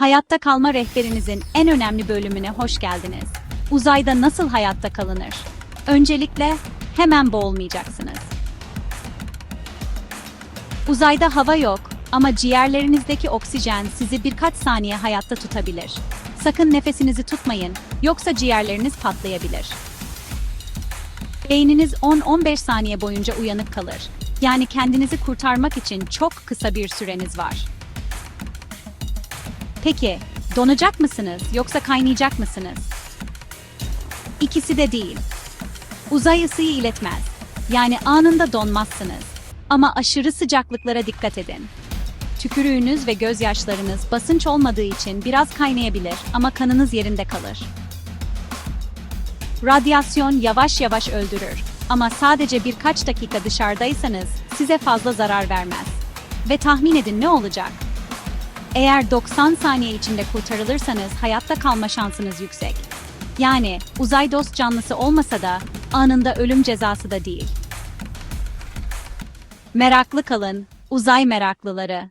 Hayatta kalma rehberinizin en önemli bölümüne hoş geldiniz. Uzayda nasıl hayatta kalınır? Öncelikle hemen boğulmayacaksınız. Uzayda hava yok ama ciğerlerinizdeki oksijen sizi birkaç saniye hayatta tutabilir. Sakın nefesinizi tutmayın, yoksa ciğerleriniz patlayabilir. Beyniniz 10-15 saniye boyunca uyanık kalır. Yani kendinizi kurtarmak için çok kısa bir süreniz var. Peki, donacak mısınız yoksa kaynayacak mısınız? İkisi de değil. Uzay ısıyı iletmez. Yani anında donmazsınız. Ama aşırı sıcaklıklara dikkat edin. Tükürüğünüz ve gözyaşlarınız basınç olmadığı için biraz kaynayabilir ama kanınız yerinde kalır. Radyasyon yavaş yavaş öldürür ama sadece birkaç dakika dışarıdaysanız size fazla zarar vermez. Ve tahmin edin ne olacak? Eğer 90 saniye içinde kurtarılırsanız hayatta kalma şansınız yüksek. Yani uzay dost canlısı olmasa da anında ölüm cezası da değil. Meraklı kalın, uzay meraklıları.